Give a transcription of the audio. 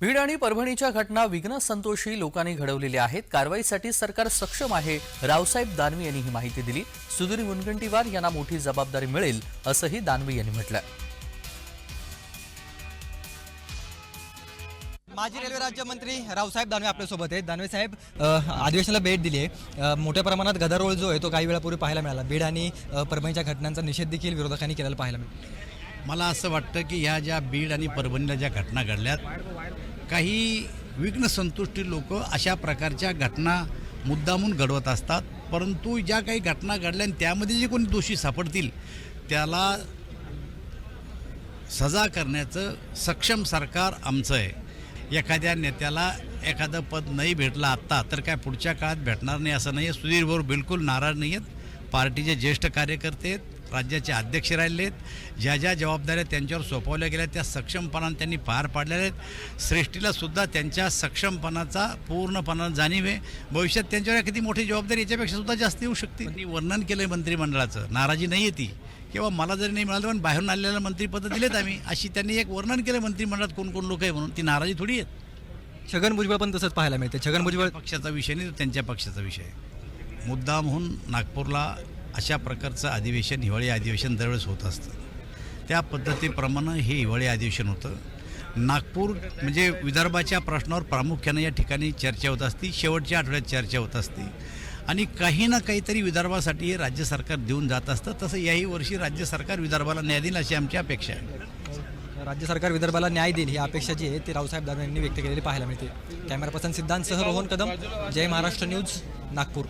बीड आणि परभणीच्या घटना विघ्न संतोषी लोकांनी घडवलेल्या आहेत. कारवाईसाठी सरकार सक्षम आहे रावसाहेब दानवे यांनी ही माहिती दिली. सुधीर मुनगंटीवार यांना मोठी जबाबदारी मिळेल असंही दानवे यांनी म्हटलं माजी रेल्वे राज्यमंत्री रावसाहेब दानवे आपल्यासोबत आहेत. दानवे साहेब अधिवेशनाला भेट दिली आहे मोठ्या प्रमाणात गदारोळ जो आहे तो काही वेळापूर्वी पाहायला मिळाला. बीड आणि परभणीच्या घटनांचा निषेध देखील विरोधकांनी केलेला पाहायला मिळाला. मला असं वाटतं की ह्या ज्या बीड आणि परभणीला ज्या घटना घडल्यात काही विघ्न संतुष्टी लोक अशा प्रकारच्या घटना मुद्दामून घडवत असतात. परंतु ज्या काही घटना घडल्या आणि त्यामध्ये जे कोणी दोषी सापडतील त्याला सजा करण्याचं सक्षम सरकार आमचं आहे. एखाद्या नेत्याला एखादं पद नाही भेटलं आत्ता तर काय पुढच्या काळात भेटणार नाही असं नाही आहे सुधीरभाऊ बिलकुल नाराज नाही आहेत पार्टीचे ज्येष्ठ कार्यकर्ते आहेत. राज्याचे अध्यक्ष राहिले आहेत. ज्या ज्या जबाबदाऱ्या त्यांच्यावर सोपवल्या गेल्या त्या सक्षमपणाने त्यांनी पार पाडलेल्या आहेत. श्रेष्ठीला सुद्धा त्यांच्या सक्षमपणाचा पूर्णपणा जाणीव आहे. भविष्यात त्यांच्यावर किती मोठी जबाबदारी याच्यापेक्षा सुद्धा जास्त येऊ शकते? त्यांनी वर्णन केलं आहे मंत्रिमंडळाचं. नाराजी नाही आहे ती. किंवा मला जरी नाही मिळालं पण बाहेरून आलेल्या मंत्रिपदं दिलेत आम्ही. अशी त्यांनी एक वर्णन केलं मंत्रिमंडळात कोण कोण लोक आहे म्हणून. ती नाराजी थोडी आहेत. छगन भुजबळ पण तसंच पाहायला मिळते छगन भुजबळ पक्षाचा विषय नाही त्यांच्या पक्षाचा विषय मुद्दामहून नागपूरला अशा प्रकारचं अधिवेशन हिवाळी अधिवेशन दरवेळेस होत असतं. त्या पद्धतीप्रमाणे हे हिवाळी अधिवेशन होतं. नागपूर म्हणजे विदर्भाच्या प्रश्नावर प्रामुख्याने या ठिकाणी चर्चा होत असती. शेवटच्या आठवड्यात चर्चा होत असते. आणि काही ना काहीतरी विदर्भासाठी हे राज्य सरकार देऊन जात असतं. तसं याही वर्षी राज्य सरकार विदर्भाला न्याय देईल अशी आमची अपेक्षा आहे. राज्य सरकार विदर्भाला न्याय देईल ही अपेक्षा जी आहे ती रावसाहेब दानवे यांनी व्यक्त केलेली पाहायला मिळते. कॅमेरा पर्सन सिद्धांतसह रोहन कदम जय महाराष्ट्र न्यूज नागपूर.